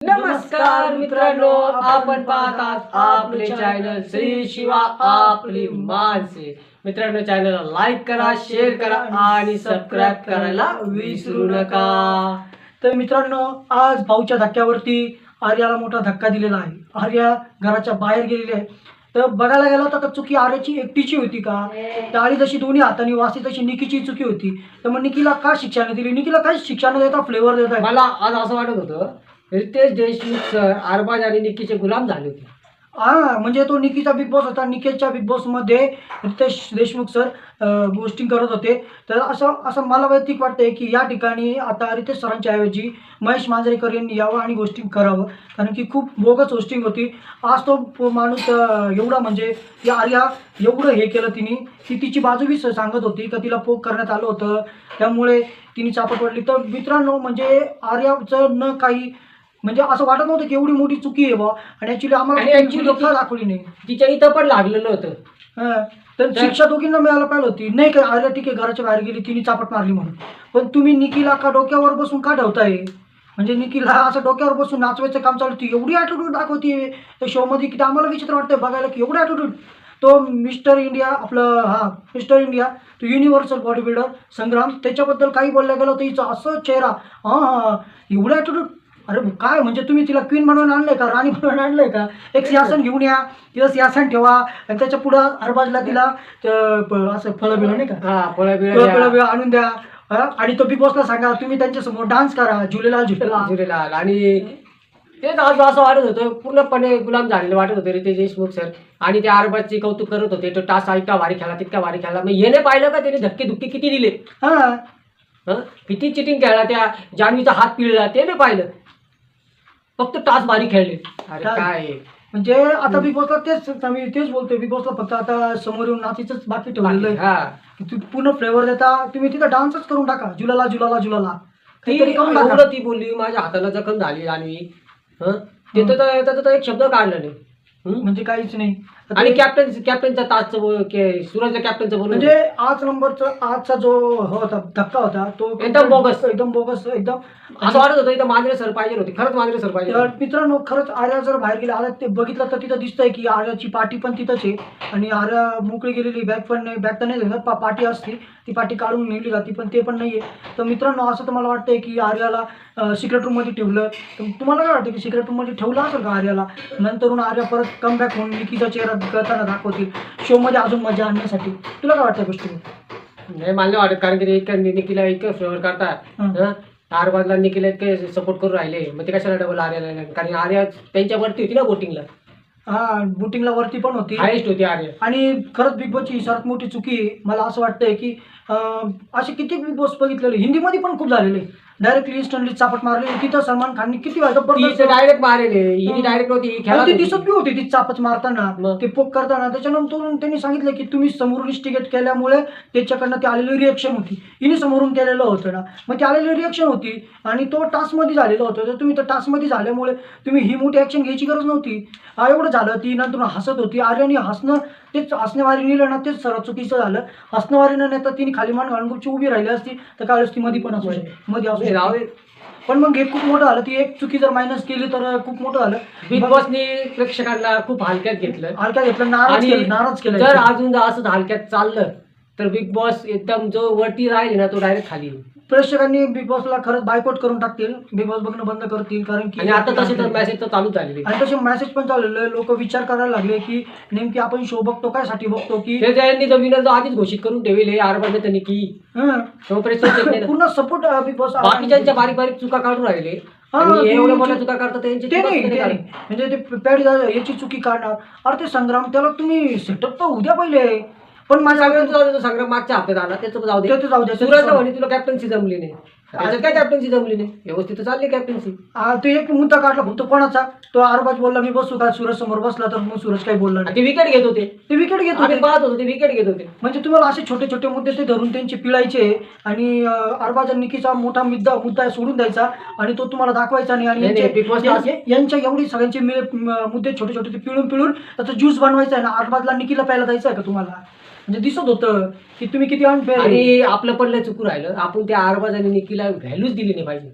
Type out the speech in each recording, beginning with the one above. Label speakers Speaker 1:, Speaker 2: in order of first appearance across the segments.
Speaker 1: नमस्कार मित्रांनो आपण पाहतात आपले चॅनल श्री शिवा आपली माणसे मित्रांनो चॅनलला लाईक करा शेअर करा आणि सबस्क्राईब करायला विसरू नका.
Speaker 2: तर मित्रांनो आज भाऊच्या धक्क्यावरती आर्याला मोठा धक्का दिलेला आहे. आर्या घराच्या बाहेर गेलेली आहे. तर बघायला गेलं तर चुकी आर्याची एकटीची होती का? टाळी जशी दोन्ही हाताने वाचली तशी निकीची चुकी होती. तर मग निकीला का शिक्षा नाही दिली? निकीला काय शिक्षा न देता फ्लेवर देत? आहे
Speaker 1: मला आज असं वाटत होतं रितेश देशमुख सर आरबाज आणि निकीचे गुलाम झाले होते.
Speaker 2: हा म्हणजे तो निकीचा बिग बॉस होता. निकेशच्या बिग बॉसमध्ये रितेश देशमुख सर गोष्टी करत होते. तर असं असं मला वैयक्तिक वाटतंय की या ठिकाणी आता रितेश सरांच्या ऐवजी महेश मांजरेकर यांनी यावं आणि गोष्टी करावं. कारण की खूप बोगस होस्टिंग होती. आज तो माणूस एवढा म्हणजे या आर्या एवढं हे केलं तिने की तिची बाजू बी स- सांगत होती का तिला पोक करण्यात आलं होतं. त्यामुळे तिने चापट पडली. तर मित्रांनो म्हणजे आर्याचं न काही म्हणजे असं वाटत नव्हतं की एवढी मोठी चुकी आहे बा. आणि ऍक्च्युली आम्हाला
Speaker 1: आणि actually
Speaker 2: दाखवली नाही.
Speaker 1: तिच्या इथं पण लागलेलं होतं.
Speaker 2: हा. तर
Speaker 1: तर-
Speaker 2: शिक्षा दोघींना मिळायला पाहिजे होती. नाही का अरे ठीक आहे घराच्या बाहेर गेली तिने चापट मारली म्हणून. पण तुम्ही निकीला का डोक्यावर बसून का ठेवताय? म्हणजे निकीला असं डोक्यावर बसून नाचवायचं काम चालू होती. एवढी ॲटिट्यूड दाखवते त्या शोमध्ये की ते आम्हाला विचित्र वाटतंय बघायला की एवढी ॲटिट्यूड तो मिस्टर इंडिया आपलं हा मिस्टर इंडिया तो युनिव्हर्सल बॉडी बिल्डर संग्राम त्याच्याबद्दल काही बोलल्या गेलं तर हिचं असं चेहरा हां हां एवढं ॲटिट्यूड अरे काय? म्हणजे तुम्ही तिला क्वीन बनवून आणलंय का? राणी बनवून आणलंय का? एक सिंहासन घेऊन या तिला सिंहासन ठेवा आणि त्याच्या पुढं हरबाजला तिला त- असं फळं बिळं नाही का?
Speaker 1: हा फळं
Speaker 2: फळं
Speaker 1: बिळं
Speaker 2: आणून द्या. हा? आणि तो बिग बॉसला सांगा तुम्ही त्यांच्यासमोर डान्स करा झुलेलाल झुलेलाल.
Speaker 1: झुलेलाल. आणि तेच आज असं वाटत होतं पूर्णपणे गुलाम झालेलं वाटत होतं रितेश देशमुख सर. आणि त्या अरबाजची कौतुक करत होते तो टास इतका भारी खेळला तितका भारी खेळला. मग येणे पाहिलं का त्याने धक्के धुक्के किती दिले?
Speaker 2: हा.
Speaker 1: हं? किती चिटिंग खेळला त्या जान्हवीचा हात पिळला ते नाही पाहिलं. फक्त टास भारी खेळले. अरे
Speaker 2: काय? म्हणजे आता बिग बॉसला तेच मी तेच बोलतोय बिग बॉसला फक्त आता समोर येऊन नाचीच बाकी ठेवलेलं आहे.
Speaker 1: हा.
Speaker 2: की तुम्ही पूर्ण फ्लेवर देता तुम्ही तिथं डान्सच करून टाका जुलाला जुलाला जुलाला.
Speaker 1: ती
Speaker 2: काहीतरी करून टाका.
Speaker 1: एवढं ती बोलली माझ्या हाताला जखम झाली जान्हवी हं? ते तर त्याचा तर एक शब्द काढला नाही. हं?
Speaker 2: म्हणजे काहीच नाही.
Speaker 1: आणि कॅप्टन कॅप्टनचा सूरजच्या कॅप्टनचं बोल
Speaker 2: म्हणजे आज नंबरचा आजचा जो होता धक्का होता तो
Speaker 1: एकदम बोगस.
Speaker 2: एकदम बोगस एकदम.
Speaker 1: असं वाटत होतं इथं मांजरे सर पाहिजे होते. खरंच मांजरे सर पाहिजे.
Speaker 2: मित्रांनो खरंच आर्या जर बाहेर गेली आर्या ते बघितलं तर तिथं दिसतंय की आर्याची पाठी पण तिथंच आहे. आणि आर्या मोकळी गेलेली बॅग पण नाही बॅग तर नाही पाठी असते. ती पाठी काढून नेली जाते पण ते पण नाही आहे तर मित्रांनो असं तर मला वाटतंय की आर्याला सिक्रेट रूममध्ये ठेवलं. तर तुम्हाला काय वाटतं की सिक्रेट रूममध्ये ठेवलं असेल का आर्याला? नंतरून आर्या परत कमबॅक होऊन निकीचा चेहरा कळताना दाखवतील. शोमध्ये अजून मजा आणण्यासाठी. तुला काय वाटतं गोष्टी
Speaker 1: नाही मला नाही वाटत. कारण की ते इतकं निकीला इतकं फेवर करतात.
Speaker 2: हं.
Speaker 1: हं? आरबाजला निकीला इतके सपोर्ट करून राहिले. मग ते कशाला डबल आर्याला? कारण आर्या त्यांच्यावरती होती ना बोटिंगला
Speaker 2: हा बुटिंगला वरती पण होती.
Speaker 1: हायेस्ट होती आर्या.
Speaker 2: आणि खरंच बिग बॉसची ही सर्वात मोठी चुकी आहे मला असं वाटतंय की अं, असे किती बिग बॉस बघितलेले. हिंदीमध्ये पण खूप झालेले. डायरेक्टली इन्स्टंटली चापट मारले तिथं सलमान खानने किती वेळा
Speaker 1: ती
Speaker 2: जबरदस्त
Speaker 1: डायरेक्ट मारेले. डायरेक्ट ही
Speaker 2: आणि
Speaker 1: खेळत
Speaker 2: ती
Speaker 1: होती.
Speaker 2: दिसत बी होती ती चापच मारताना? ते पोक करताना. त्याच्यानंतर त्यांनी सांगितलं की तुम्ही समोरून इन्स्टिगेट केल्यामुळे त्याच्याकडनं ती आलेली रिएक्शन होती. हिने समोरून केलेलं होतं ना. मग ती आलेली रिएक्शन होती आणि तो टास्कमध्ये झालेला होता. तर तुम्ही तर टास्कमध्ये झाल्यामुळे तुम्ही ही मोठी ॲक्शन घ्यायची गरज नव्हती. एवढं झालं ती नंतर हसत होती. आर्याने हसणं तेच हसण्यावारी नेलं ना तेच सर्वात चुकीचं झालं. हसण्यावारी न नेता तिने खाली मान घालून उभी राहिली असती. तर काय ती मध्ये पण असू मध्ये असू
Speaker 1: दे.
Speaker 2: पण मग हे खूप मोठं झालं ती एक चुकी जर मायनस केली तर खूप मोठं झालं
Speaker 1: बिग बॉसनी प्रेक्षकांना खूप हलक्यात घेतलं
Speaker 2: हलका घेतलं नाराज केलं नाराज केलं
Speaker 1: जर अजून जर असं हलक्यात चाललं तर बिग बॉस एकदम जो वरती राहील ना तो डायरेक्ट खाली येईल.
Speaker 2: प्रेक्षकांनी बिग बॉसला खरंच बायकॉट करून टाकतील बिग बॉस बघणं बंद करतील कारण की
Speaker 1: आणि आता तसे तर मेसेज तर चालूच झालेले
Speaker 2: आणि तसे मेसेज पण चाललेले लोक विचार करायला लागले की नेमकी आपण शो बघतो काय साठी बघतो की
Speaker 1: ते त्यांनी जो विनर जो आधीच घोषित करून ठेवले आरबाने त्यांनी की
Speaker 2: हं.
Speaker 1: तो प्रेक्षक येत नाही ना.
Speaker 2: पूर्ण सपोर्ट बिग बॉस
Speaker 1: बाकीच्यांच्या बारीक बारीक चुका काढून राहिले
Speaker 2: हा,
Speaker 1: आणि हे एवढ्या
Speaker 2: तुम्ही-
Speaker 1: मोठ्या चुका करतात त्यांची
Speaker 2: ते
Speaker 1: चुका
Speaker 2: नाही
Speaker 1: सुद्धा
Speaker 2: ते
Speaker 1: नाही
Speaker 2: नाही.
Speaker 1: काढत.
Speaker 2: म्हणजे ते पॅड याची चुकी काढणार अरे ते संग्राम त्याला तुम्ही सेटअप तर उद्या पहिले पण माझ्या
Speaker 1: सगळ्यांचं जाऊ दे, तो संग्राम मागच्या हप्त्यात आला त्याचं जाऊ दे.
Speaker 2: जाऊ द्या, ते तर
Speaker 1: सूरज
Speaker 2: जाऊ
Speaker 1: म्हणे तुला कॅप्टन्सी जमली नाही. त्याच्यात काय कॅप्टन्सी जमली नाही? व्यवस्थित तर चालली कॅप्टन्सी
Speaker 2: आ, तो एक मुद्दा काढला फक्त कोणाचा? तो आरबाज बोलला मी बसू का? सूरज समोर बसला तर मग सूरज काही बोलला नाही.
Speaker 1: ते विकेट घेत होते.
Speaker 2: ते विकेट घेत
Speaker 1: आम्ही
Speaker 2: होते
Speaker 1: पाहत होतो ते विकेट घेत होते.
Speaker 2: म्हणजे तुम्हाला असे छोटे छोटे मुद्दे ते धरून त्यांचे पिळायचे आणि अरबाज निकीचा मोठा मुद्दा मुद्दा सोडून द्यायचा आणि तो तुम्हाला दाखवायचा नाही आणि
Speaker 1: नाही, नाही, Big Boss
Speaker 2: यांचे-
Speaker 1: ला-
Speaker 2: या- यांच्या एवढी सगळ्यांचे मिळे म- मुद्दे छोटे छोटे ते पिळून पिळून त्याचा ज्यूस बनवायचा आहे ना अरबाजला निकीला प्यायला द्यायचं आहे का तुम्हाला? म्हणजे दिसत होतं की तुम्ही किती अनफेअर
Speaker 1: आणि आपलं पण लय चुकू राहिलं. आपण त्या आरबाज आणि निकीला व्हॅल्यूच दिली नाही पाहिजे.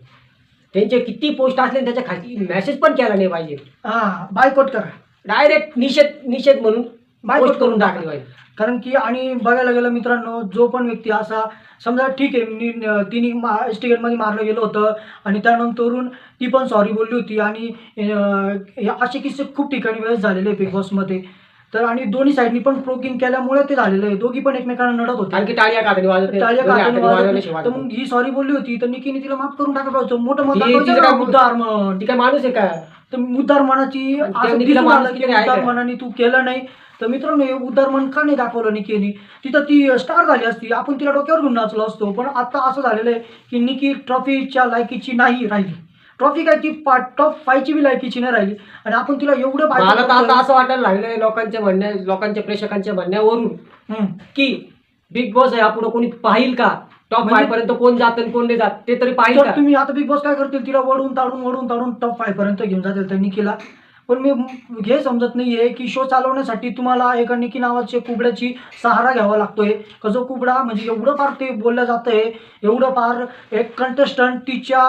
Speaker 1: त्यांचे किती पोस्ट असले त्याच्याखाली मेसेज पण केला नाही पाहिजे.
Speaker 2: हा बायकॉट करा.
Speaker 1: डायरेक्ट निषेध निषेध म्हणून
Speaker 2: बायकॉट
Speaker 1: करून टाकली पाहिजे.
Speaker 2: कारण की आणि बघायला गेलं मित्रांनो जो पण व्यक्ती असा समजा ठीक आहे मी तिने मा एस टी गेटमध्ये मारलं गेलं होतं आणि त्यानंतरून ती पण सॉरी बोलली होती आणि अं, हे असे किस्से खूप ठिकाणी वेळेस झालेले बिग बॉसमध्ये तर आणि दोन्ही साईडनी पण प्रोकिंग केल्यामुळे ते झालेलं आहे. दोघी पण एकमेकांना नडत होते.
Speaker 1: की टाळ्या कातडी वाजत.
Speaker 2: टाळ्या वाजवली.
Speaker 1: वाजवल्याशिवाय
Speaker 2: तर मग ही सॉरी बोलली होती. तर निकीने तिला माफ करून टाकायला पाहिजे मोठं मत
Speaker 1: ती-
Speaker 2: दाखवायचं
Speaker 1: तिचं
Speaker 2: ना,
Speaker 1: काय-
Speaker 2: मुद्दार.
Speaker 1: ती काय माणूस आहे का?
Speaker 2: तर उदार मनाची असं दिसून आलं की
Speaker 1: आहे. का?
Speaker 2: मनाने तू केलं नाही. तर मित्रांनो हे उदार मन का नाही दाखवलं निकीने? तिथं ती स्टार झाली असती. आपण तिला डोक्यावर घेऊन नाचलो असतो. पण आता असं झालेलं आहे की निकी ट्रॉफीच्या लायकीची नाही राहिली. ट्रॉफी काय ती टॉप फायची बी लायकीची नाही राहिली. आणि आपण तिला एवढं
Speaker 1: मला तर आता असं वाटायला लागलंय लोकांच्या म्हणण्या लोकांच्या प्रेक्षकांच्या म्हणण्यावरून. की बिग बॉस आहे पुढे कोणी पाहिल का? टॉप
Speaker 2: म्हणजे-
Speaker 1: फाय पर्यंत कोण जात आणि कोण नाही जात ते तरी का?
Speaker 2: तुम्ही आता बिग बॉस काय करतील? तिला वडून ताडून वडून ताडून टॉप फाय पर्यंत घेऊन जातील त्या निकीला पण मी हे समजत नाहीये की शो चालवण्यासाठी तुम्हाला एका निकी नावाच्या कुबड्याची सहारा घ्यावा लागतोय. का जो कुबडा म्हणजे एवढं फार ते बोललं जातंय एवढं फार एक कंटेस्टंट तिच्या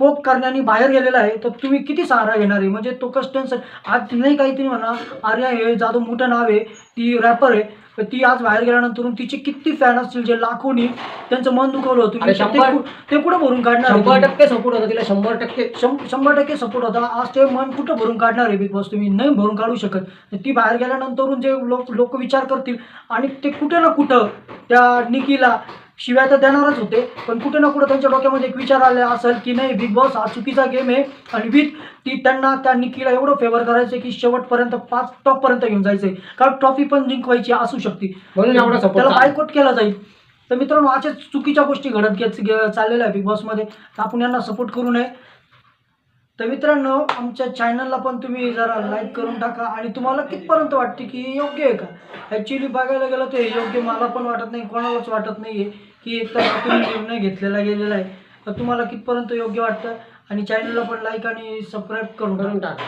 Speaker 2: पोक करण्याने बाहेर गेलेला आहे तर तुम्ही किती सहारा घेणार आहे? म्हणजे तो कस्टन्स आज नाही काहीतरी म्हणा आर्या हे जाधव मोठं नाव आहे ती रॅपर आहे ती आज बाहेर गेल्यानंतर तिचे किती फॅन असतील जे लाखोनी त्यांचं मन दुखवलं
Speaker 1: अरे
Speaker 2: ते कुठं भरून काढणार
Speaker 1: शंभर? टक्के सपोर्ट होता तिला शंभर टक्के.
Speaker 2: शंभर टक्के सपोर्ट होता. आज ते मन कुठं भरून काढणार आहे बिग बॉस तुम्ही नाही भरून काढू शकत. ती बाहेर गेल्यानंतरून जे लोक लोक विचार करतील आणि ते कुठे ना कुठं त्या निकीला शिव्या तर देणारच होते पण कुठे ना कुठं त्यांच्या डोक्यामध्ये एक विचार आले असेल की नाही बिग बॉस हा चुकीचा गेम आहे आणि विथ ती त्यांना त्या निकीला एवढं फेवर करायचं की शेवटपर्यंत पाच टॉपपर्यंत घेऊन जायचंय कारण ट्रॉफी पण जिंकवायची असू शकते.
Speaker 1: म्हणून एवढा support
Speaker 2: त्याला. बायकॉट केला जाईल. तर मित्रांनो अशा चुकीच्या गोष्टी घडत घेत चाललेल्या आहे बिग बॉसमध्ये तर आपण यांना सपोर्ट करू नये. तर मित्रांनो आमच्या चॅनलला पण तुम्ही जरा लाईक करून टाका आणि तुम्हाला कितपर्यंत वाटते की हे योग्य आहे का? ॲक्च्युली बघायला गेलं तर हे योग्य मला पण वाटत नाही कोणालाच वाटत नाही आहे की एक आपण तुम्ही निर्णय घेतलेला गेलेला आहे. तर तुम्हाला कितपर्यंत योग्य वाटतं? आणि चॅनलला पण लाईक आणि सबस्क्राईब
Speaker 1: करून टाका.